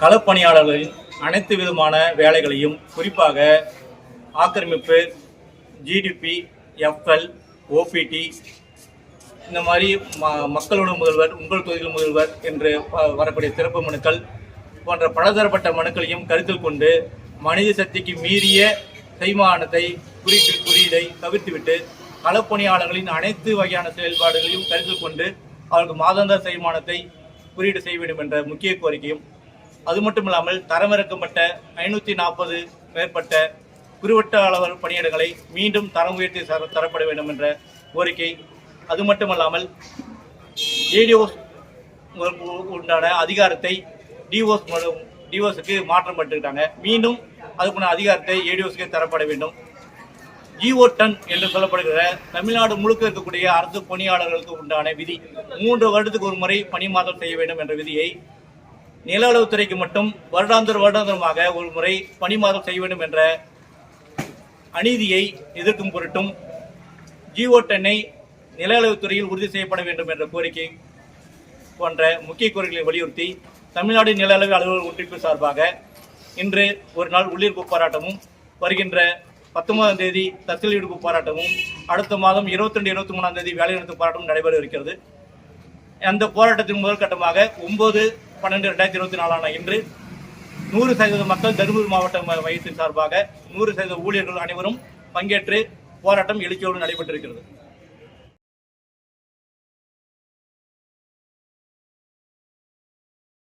களப்பணியாளர்களின் அனைத்து விதமான வேலைகளையும் குறிப்பாக ஆக்கிரமிப்பு ஜிடிபி எஃப்எல் ஓபிடி இந்த மாதிரி ம மக்களோட முதல்வர் உங்கள் தொகுதியில் முதல்வர் என்று வரக்கூடிய சிறப்பு மனுக்கள் போன்ற பலதரப்பட்ட மனுக்களையும் கருத்தில் கொண்டு மனித சக்திக்கு மீறிய செய்மானத்தை குறியீட்டு குறியீடை தவிர்த்துவிட்டு களப்பணியாளர்களின் அனைத்து வகையான செயல்பாடுகளையும் கருத்தில் கொண்டு அவர்களுக்கு மாதாந்திர செய்மானத்தை குறியீடு செய்ய வேண்டும் என்ற முக்கிய கோரிக்கையும் அது மட்டும் இல்லாமல் தரமிறக்கப்பட்ட ஐநூற்றி நாற்பது மேற்பட்ட குறுவட்ட அளவர் பணியிடங்களை மீண்டும் தரம் உயர்த்தி தர- தரப்பட வேண்டும் என்ற கோரிக்கை. அது மட்டுமல்லாமல் ஏடிஓஸ் உண்டான அதிகாரத்தை டிஓஸ் டிஓஸுக்கு மாற்றம் பட்டுருக்காங்க மீண்டும் அதுக்குண்டான அதிகாரத்தை ஏடிஓஸுக்கு தரப்பட வேண்டும். ஜிஓ டன் என்று சொல்லப்படுகிற தமிழ்நாடு முழுக்க இருக்கக்கூடிய அரசு பணியாளர்களுக்கு உண்டான விதி. மூன்று வருடத்துக்கு ஒரு முறை பணி மாற்றம் செய்ய வேண்டும் என்ற விதியை நில அளவுத்துறைக்கு மட்டும் வருடாந்திர வருடாந்திரமாக ஒரு முறை பணி மாற்றம் செய்ய வேண்டும் என்ற அநீதியை எதிர்க்கும் பொருட்டும் ஜிஓ டென்னை நில அளவுத்துறையில் உறுதி செய்யப்பட வேண்டும் என்ற கோரிக்கை போன்ற முக்கிய கோரிக்கைகளை வலியுறுத்தி தமிழ்நாடு நில அளவு அலுவலர் ஒன்றிப்பு சார்பாக இன்று ஒரு நாள் உள்ளிருப்பு போராட்டமும் வருகின்ற பத்தொன்பதாம் தேதி தற்செயல் விடுப்பு போராட்டமும் அடுத்த மாதம் இருபத்தி ரெண்டு இருபத்தி மூணாம் தேதி வேலைநிறுத்த போராட்டமும் நடைபெற இருக்கிறது. அந்த போராட்டத்தின் முதல் கட்டமாக ஒன்பது பன்னெண்டு ரெண்டாயிரத்தி இருபத்தி நாலான இன்று நூறு சதவீத மக்கள் தருமபுரி மாவட்ட மையத்தின் சார்பாக நூறு சதவீத ஊழியர்கள் அனைவரும் பங்கேற்று போராட்டம் எழுச்சியோடு நடைபெற்றிருக்கிறது.